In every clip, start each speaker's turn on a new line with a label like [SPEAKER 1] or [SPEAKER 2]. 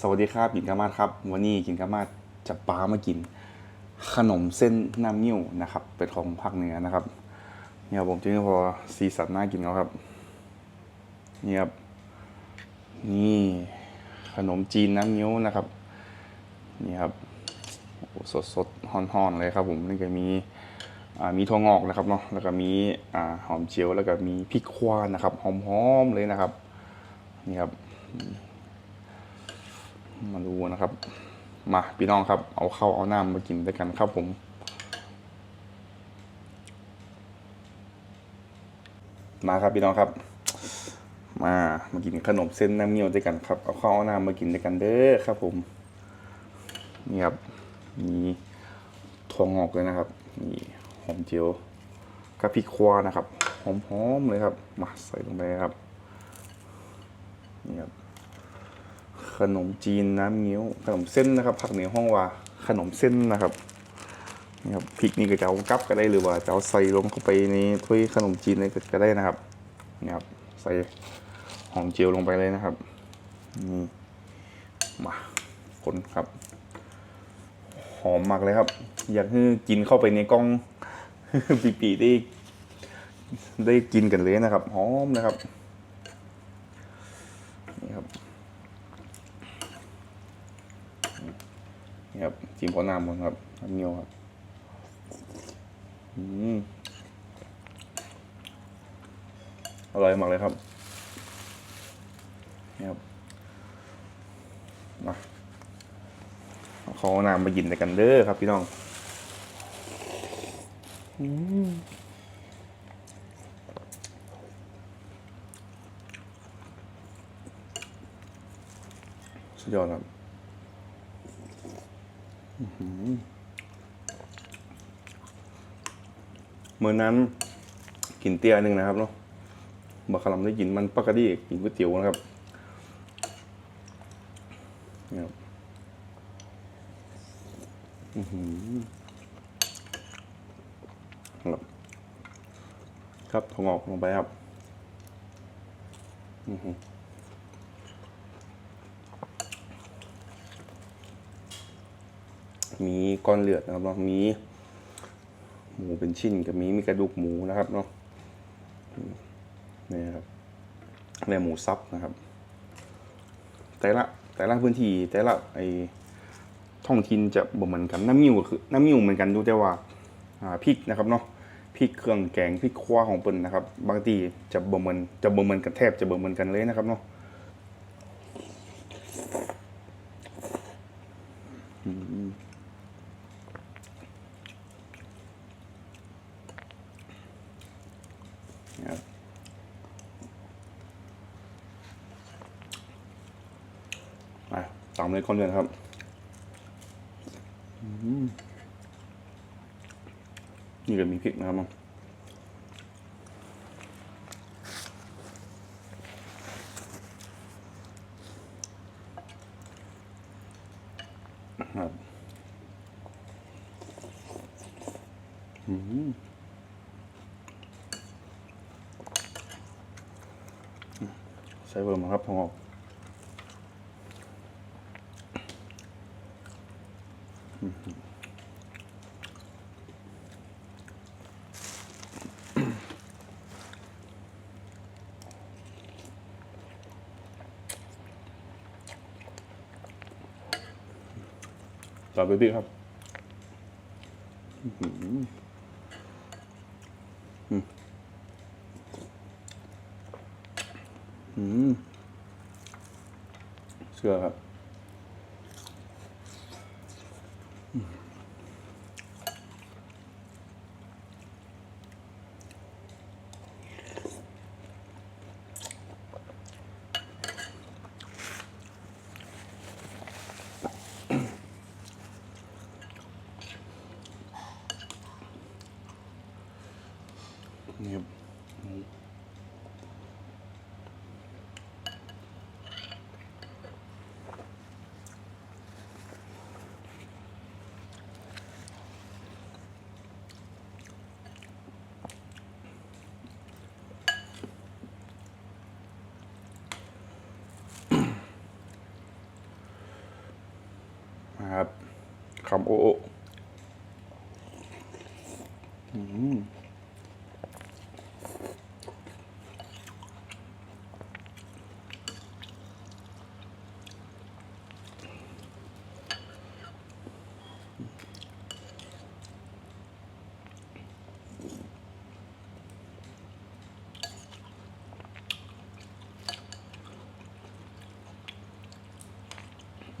[SPEAKER 1] สวัสดีครับกินกามาดครับ วันนี้กินกามาดจะป้ามากิน ขนมเส้นน้ำนิ้วนะครับเป็นของภาคเหนือนะครับเนี่ยผมจึงพอสีสันน่ากินแล้วครับเนี่ยครับนี่ขนมจีนน้ำนิ้วนะครับนี่ครับโอ้สดสดๆฮ้อนๆเลยครับ ผมนี่ก็มีมีถั่วงอกนะครับเนาะแล้วก็มีหอมเจียวแล้วก็มีพริกควานนะครับหอมๆเลยนะครับนี่ครับ มาดูนะครับ มาพี่น้องครับ เอาข้าวเอาน้ำมากินด้วยกันครับผม มาครับพี่น้องครับ มามากินขนมเส้นน้ำเงี้ยวด้วยกันครับ เอาข้าวเอาน้ำมากินด้วยกันเด้อครับ ผม นี่ครับ มีถั่วงอกเลยนะครับมีหอมเจียวกับพริกควานะครับ หอมๆเลยครับ มาใส่ลงไปครับ นี่ครับ ขนมจีนน้ำเงี้ยวขนมเส้นนะครับผักเหนือห้องว่าขนมเส้นนะครับนี่ครับพริกนี่ก็จะเอากับก็ได้หรือว่าจะเอาใส่ลงเข้าไปในถ้วยขนมจีนเลยก็ได้นะครับนี่ครับใส่หอมเจียวลงไปเลยนะครับนี่มาคนครับ หอมมากเลยครับ อยากให้กินเข้าไปในกล้องปีๆได้ได้กินกันเลยนะครับหอมนะครับนี่ครับ นี่ครับ จิ้มพอน้ำมันครับน้ำเงี้ยวครับอืมอร่อยมากเลยครับนี่ครับมาเอาข้าวน้ำมากินด้วยกันเด้อครับพี่น้องอืมสุดยอดครับ เมื่อนั้นกินเตี้ยหนึ่งนะครับเนาะบักคลำได้กินมันปกติกินก๋วยเตี๋ยวนะครับนี่ครับอือหือครับครับถงออกลงไปครับ อือหือ มีก้อนเลือดนะครับเนาะมีหมูเป็นชิ้นกับมีมีกระดูกหมูนะครับเนาะนี่ครับและหมูซับนะครับ แต่ละแต่ละพื้นที่แต่ละไอท้องถิ่นจะบ่เหมือนกันน้ำมิ้วก็คือน้ำมิ้วเหมือนกันดูแต่ว่าอ่าพริกนะครับเนาะพริกเครื่องแกงพริกขั่วของเปิ้นนะครับ บางทีจะบ่เหมือนจะบ่เหมือนกันแทบจะบ่เหมือนกันเลยนะครับเนาะอืม ครับมา ตามเลยคนเดือนครับอืมนี่ก็มีพริกนะครับมั้งครับอืมใช้เวิร์มครับพองออก ต่อไปพี่ครับอืมอืมเชื่อครับะครับคำโอโออืม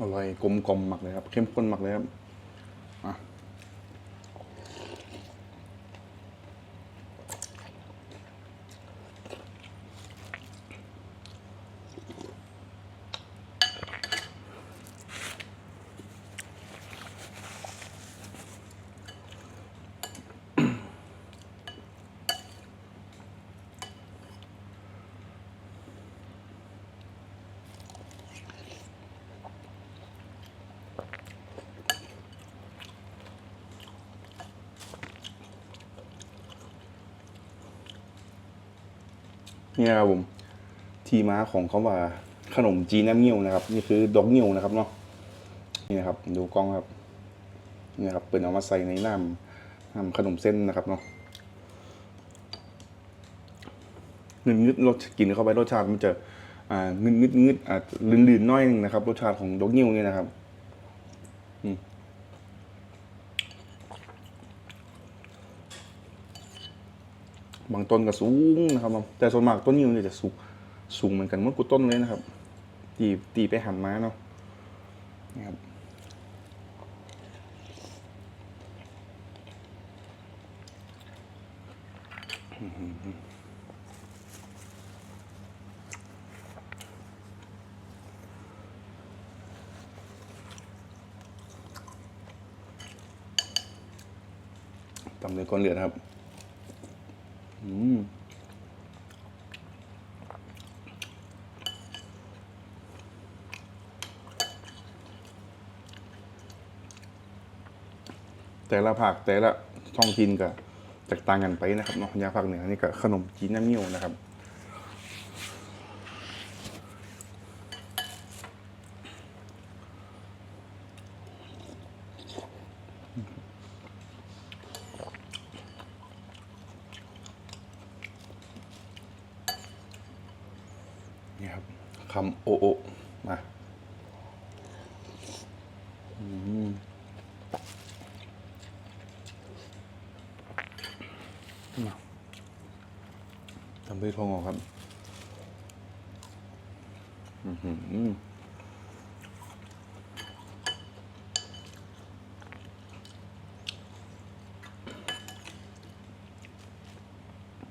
[SPEAKER 1] อร่อยกลมกลมๆมากเลยครับ เข้มข้นมากเลยครับ นี่นะครับผม ที่มาของเขาว่าขนมจีนน้ำเงี้ยวนะครับ นี่คือดอกเงี้ยวนะครับเนาะนี่นะครับ ดูกล้องครับนี่นะครับเป็นเอามาใส่ในน้ำน้ำขนมเส้นนะครับเนาะเงินงึดรสกินเข้าไปรสชาติมันจะอ่าเงินงึดงึดอ่าลื่นๆน้อยหนึงนะครับ รสชาติของดอกเงี้ยวเนี่ยนะครับ บางต้นก็สูงนะครับแต่ส่วนมากต้นนี้มันจะสูงสูงเหมือนกันเมื่อกูต้นเลยนะครับ ตีตีไปหันมาเนาะนี่ครับตำเลยก้อนเหลือครับ อืมแต่ละผักแต่ละท้องถิ่นก็แตกต่างกันไปนะครับเนาะยาภาคเหนือนี่ก็ขนมจีนน้ำเงี้ยวนะครับ นี่ครับคำโอโอมาอืมมาทำด้วยทองออกครับ อือหือ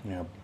[SPEAKER 1] นี่ครับ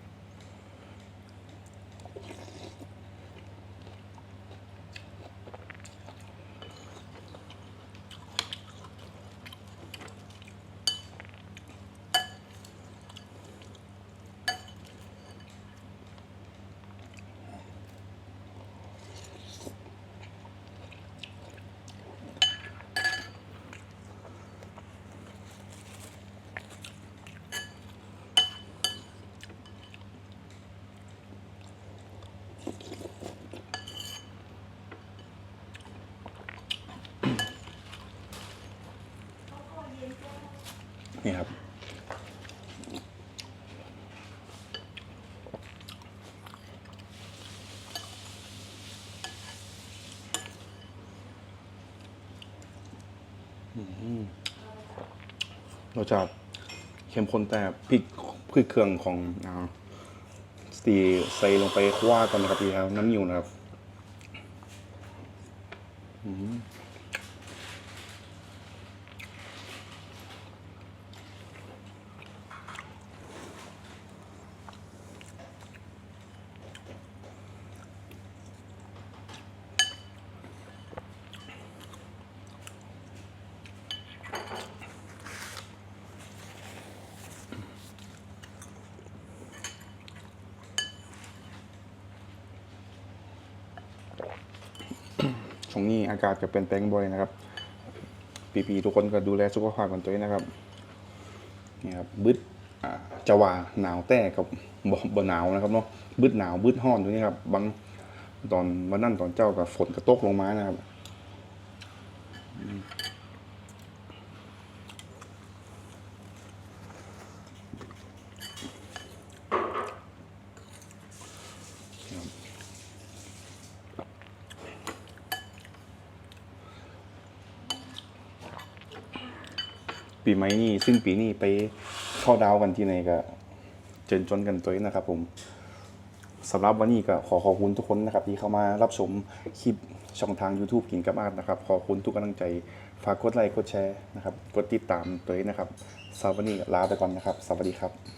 [SPEAKER 1] นี่ครับอืมราติเข้มข้นแต่พริกพริกเครื่องของอสตีใส่ลงไปคั่วตอนนะครับพี่ครับน้ำยิ้วนะครับ ช่วงนี้อากาศจะเปลี่ยนแปลงบ่อยนะครับปีๆทุกคนก็ดูแลสุขภาพกันตัวเองนะครับนี่ครับบึดอ่าจะว่าหนาวแต่กับบ่บหนาวนะครับเนาะบึดหนาวบึดห้อนตรงนี้ครับบางตอนวันนั่นตอนเจ้ากับฝนกระตกลงมานะครับ ปีใหม่นี้สิ้นปีนี้ไปเข้าดาวกันที่ไหนก็เจนจนกันตัวเองนะครับ ผมสำหรับวันนี้ก็ขอขอบคุณทุกคนนะครับ ที่เข้ามารับชมคลิปช่องทาง YouTube กินกับอาร์ตนะครับ ขอบคุณทุกกำลังใจฝากกดไลค์กดแชร์นะครับ กดติดตามตัวเองนะครับสำหรับวันนี้ลาไปก่อนนะครับ สวัสดีครับ